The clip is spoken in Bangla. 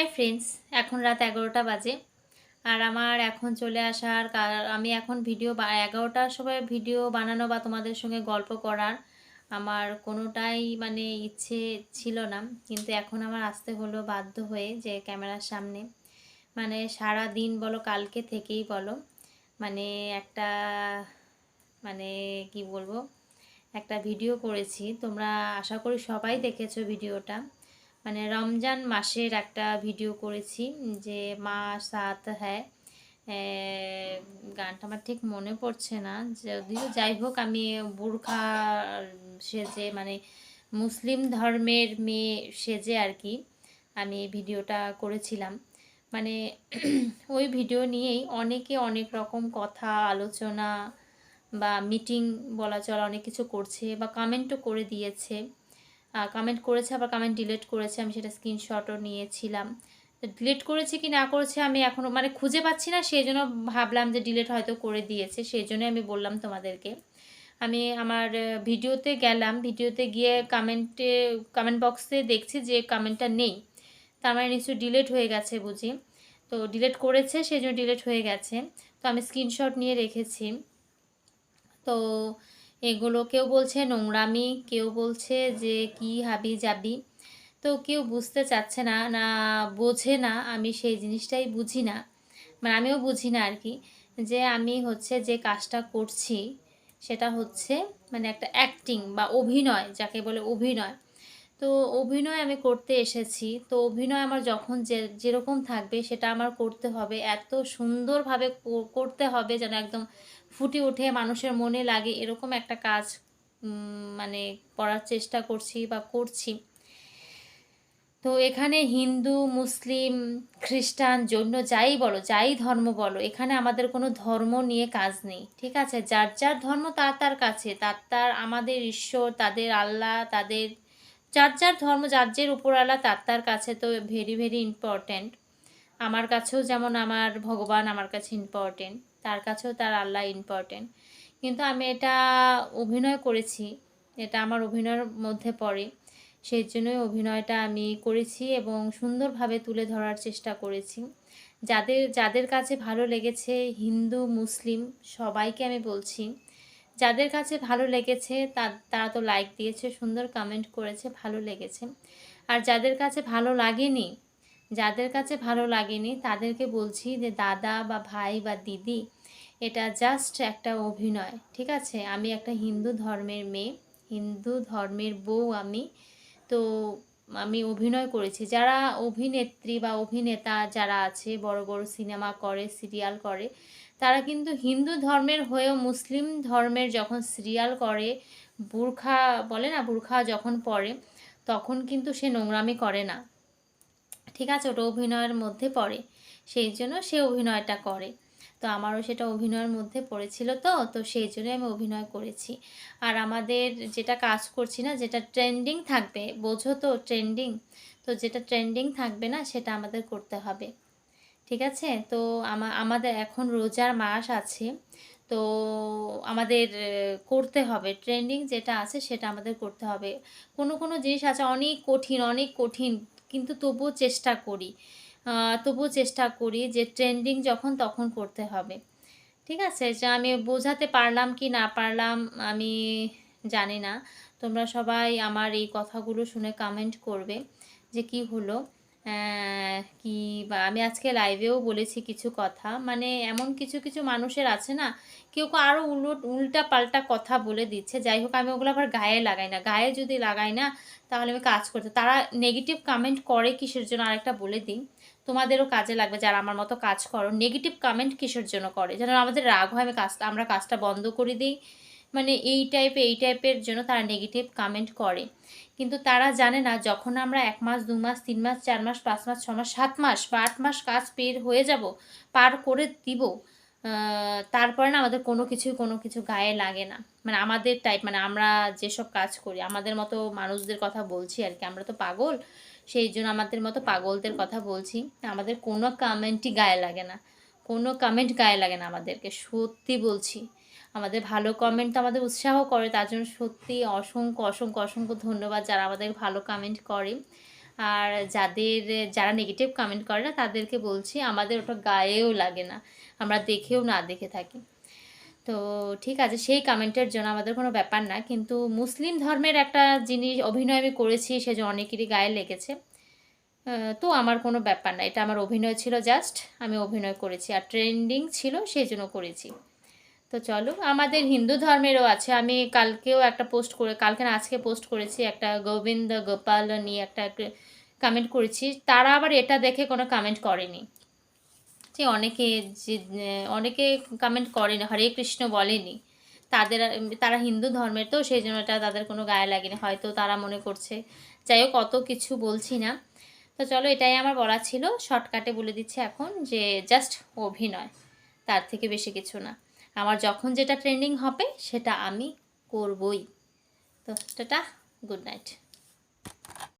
হাই ফ্রেন্ডস এখন রাত এগারোটা বাজে। আর আমার এখন চলে আসার আমি এখন ভিডিও বা এগারোটার সময় ভিডিও বানানো বা তোমাদের সঙ্গে গল্প করার আমার কোনোটাই মানে ইচ্ছে ছিল না। কিন্তু এখন আমার আসতে হলো বাধ্য হয়ে যে ক্যামেরার সামনে। মানে সারা দিন বলো, কালকে থেকেই বলো মানে একটা মানে কি বলব, একটা ভিডিও করেছি। তোমরা আশা করি সবাই দেখেছ ভিডিওটা মানে রমজান মাসের একটা ভিডিও করেছি যে মা সাত হ্যাঁ গানটা আমার ঠিক মনে পড়ছে না। যদিও যাই হোক, আমি বুরখা সেজে মানে মুসলিম ধর্মের মেয়ে সেজে আর কি আমি ভিডিওটা করেছিলাম। মানে ওই ভিডিও নিয়েই অনেকে অনেক রকম কথা, আলোচনা বা মিটিং বলা চলা অনেক কিছু করছে বা কমেন্টও করে দিয়েছে। কমেন্ট করেছে, আবার কমেন্ট ডিলিট করেছে, আমি সেটা স্ক্রিনশটও নিয়েছিলাম। ডিলিট করেছে কি না করেছে আমি এখনও মানে খুঁজে পাচ্ছি না সেই জন্য ভাবলাম যে ডিলিট হয়তো করে দিয়েছে সেই জন্য আমি বললাম তোমাদেরকে। আমি আমার ভিডিওতে গেলাম, ভিডিওতে গিয়ে কমেন্টে কমেন্ট বক্সে দেখছি যে কমেন্টটা নেই। তার মানে নিশ্চয়ই ডিলিট হয়ে গেছে বুঝি। তো ডিলিট করেছে সেই জন্য ডিলিট হয়ে গেছে। তো আমি স্ক্রিনশট নিয়ে রেখেছি। তো এগুলো কেউ বলছে নোংরামি, কেউ বলছে যে কি হাবি যাবি তো কেউ বুঝতে চাচ্ছে না না বোঝে না, আমি সেই জিনিসটাই বুঝি না। মানে আমিও বুঝি না আর কি, যে আমি হচ্ছে যে কাজটা করছি, সেটা হচ্ছে মানে একটা অ্যাক্টিং বা অভিনয়, যাকে বলে অভিনয়। তো অভিনয় আমি করতে এসেছি, তো অভিনয় আমার যখন যে, যেরকম থাকবে সেটা আমার করতে হবে, এত সুন্দরভাবে করতে হবে যেন একদম ফুটে ওঠে, মানুষের মনে লাগে, এরকম একটা কাজ মানে করার চেষ্টা করছি বা করছি। তো এখানে হিন্দু, মুসলিম, খ্রিস্টান, জৈন, যাই বলো, যাই ধর্ম বলো, এখানে আমাদের কোনো ধর্ম নিয়ে কাজ নেই, ঠিক আছে? যার যার ধর্ম তার তার কাছে, তার তার আমাদের ঈশ্বর, তাদের আল্লাহ, তাদের যার যার ধর্ম, যার যার উপরওয়ালা তার তার কাছে তো ভেরি ভেরি ইম্পর্ট্যান্ট আমার কাছেও যেমন আমার ভগবান আমার কাছে ইম্পর্টেন্ট তার কাছেও তার আল্লাহ ইম্পর্টেন্ট কিন্তু আমি এটা অভিনয় করেছি, এটা আমার অভিনয়ের মধ্যে পড়ে সেই জন্যই অভিনয়টা আমি করেছি এবং সুন্দরভাবে তুলে ধরার চেষ্টা করেছি। যাদের যাদের কাছে ভালো লেগেছে হিন্দু, মুসলিম, সবাইকে আমি বলছি, যাদের কাছে ভালো লেগেছে তারা তো লাইক দিয়েছে, সুন্দর কমেন্ট করেছে, ভালো লেগেছে। আর যাদের কাছে ভালো লাগেনি যাদের কাছে ভালো লাগেনি, তাদেরকে বলছি যে, দাদা বা ভাই বা দিদি, এটা জাস্ট একটা অভিনয়, ঠিক আছে? আমি একটা হিন্দু ধর্মের মেয়ে, হিন্দু ধর্মের বউ আমি। তো আমি অভিনয় করেছি। যারা অভিনেত্রী বা অভিনেতা যারা আছে, বড় বড় সিনেমা করে, সিরিয়াল করে, তারা কিন্তু হিন্দু ধর্মের হয়েও মুসলিম ধর্মের যখন সিরিয়াল করে, বুরখা বলে না, বুরখা যখন পরে তখন কিন্তু সে নোংরামি করে না। ঠিক আছে, ওটা অভিনয়ের মধ্যে পড়ে। সেই জন্য সে অভিনয়টা করে। তো আমারও সেটা অভিনয়ের মধ্যে পড়েছিল তো তো সেই জন্যই আমি অভিনয় করেছি। আর আমাদের যেটা কাজ করছি না, যেটা ট্রেন্ডিং থাকবে, বোঝো তো ট্রেন্ডিং? তো যেটা ট্রেন্ডিং থাকবে না, সেটা আমাদের করতে হবে। ঠিক আছে? তো আমা- আমাদের এখন রোজার মাস আছে, তো আমাদের করতে হবে। ট্রেন্ডিং যেটা আছে, সেটা আমাদের করতে হবে। কোনো কোনো জিনিস আছে, অনেক কঠিন অনেক কঠিন কিন্তু তবুও চেষ্টা করি। তবুও চেষ্টা করি যে ট্রেন্ডিং যখন তখন করতে হবে। ঠিক আছে? যে আমি বোঝাতে পারলাম কি না পারলাম আমি জানি না। তোমরা সবাই আমার এই কথাগুলো শুনে কমেন্ট করবে যে কি হলো। কি বা, আমি আজকে লাইভেও বলেছি কিছু কথা। মানে এমন কিছু কিছু মানুষের আছে না, কেউ কেউ আরও উলট উল্টা পাল্টা কথা বলে দিচ্ছে। যাই হোক, আমি ওগুলো আবার গায়ে লাগাই না। গায়ে যদি লাগাই না, তাহলে আমি কাজ করতে, তারা নেগেটিভ কমেন্ট করে কিসের জন্য? আরেকটা বলে দিই। তোমাদেরও কাজে লাগবে যারা আমার মতো কাজ করো। নেগেটিভ কমেন্ট কিসের জন্য করে? যেন আমাদের রাগ হয়, আমি কাজটা, আমরা কাজটা বন্ধ করে দিই। মানে এই টাইপের এই টাইপের জন্য তারা নেগেটিভ কমেন্ট করে। কিন্তু তারা জানে না, যখন আমরা এক মাস, দু মাস, তিন মাস, চার মাস, পাঁচ মাস, ছ মাস, সাত মাস বা আট মাস কাজ পের হয়ে যাব, পার করে দিব তারপরে না আমাদের কোনো কিছুই, কোনো কিছু গায়ে লাগে না। মানে আমাদের টাইপ মানে আমরা যেসব কাজ করি, আমাদের মতো মানুষদের কথা বলছি আর কি, আমরা তো পাগল, সেই জন্য আমাদের মতো পাগলদের কথা বলছি, আমাদের কোনো কমেন্টই গায়ে লাগে না। কোনো কমেন্ট গায়ে লাগে না আমাদেরকে, সত্যি বলছি। আমাদের ভালো কমেন্ট তো আমাদের উৎসাহ করে, তার জন্য সত্যি অসংখ্য অসংখ্য অসংখ্য ধন্যবাদ যারা আমাদের ভালো কমেন্ট করে। আর যাদের, যারা নেগেটিভ কমেন্ট করে না, তাদেরকে বলছি আমাদের ওটা গায়েও লাগে না, আমরা দেখেও না দেখে থাকি। তো ঠিক আছে, সেই কমেন্টের জন্য আমাদের কোনো ব্যাপার না, কিন্তু মুসলিম ধর্মের একটা জিনিস, অভিনয় আমি করেছি, সেজন্য অনেকেরই গায়ে লেগেছে। তো আমার কোনো ব্যাপার না, এটা আমার অভিনয় ছিল জাস্ট আমি অভিনয় করেছি, আর ট্রেন্ডিং ছিল সেই জন্য করেছি। তো চলো, আমাদের হিন্দু ধর্মেরও আছে। আমি কালকেও একটা পোস্ট করে, কালকে না আজকে পোস্ট করেছি একটা গোবিন্দ গোপাল নিয়ে একটা কমেন্ট করেছি। তারা আবার এটা দেখে কোনো কমেন্ট করেনি। যে অনেকে যে, অনেকে কমেন্ট করেনি, হরে কৃষ্ণ বলেনি। তাদের, তারা হিন্দু ধর্মের তো, সেই জন্য এটা তাদের কোনো গায়ে লাগেনি। হয়তো তারা মনে করছে। যাই হোক, অত কিছু বলছি না। তো চলো, এটাই আমার বলা ছিল। শর্টকাটে বলে দিচ্ছি এখন যে জাস্ট অভিনয়। তার থেকে বেশি কিছু না। আমার যখন যেটা ট্রেন্ডিং হবে সেটা আমি করবই। তো টাটা গুড নাইট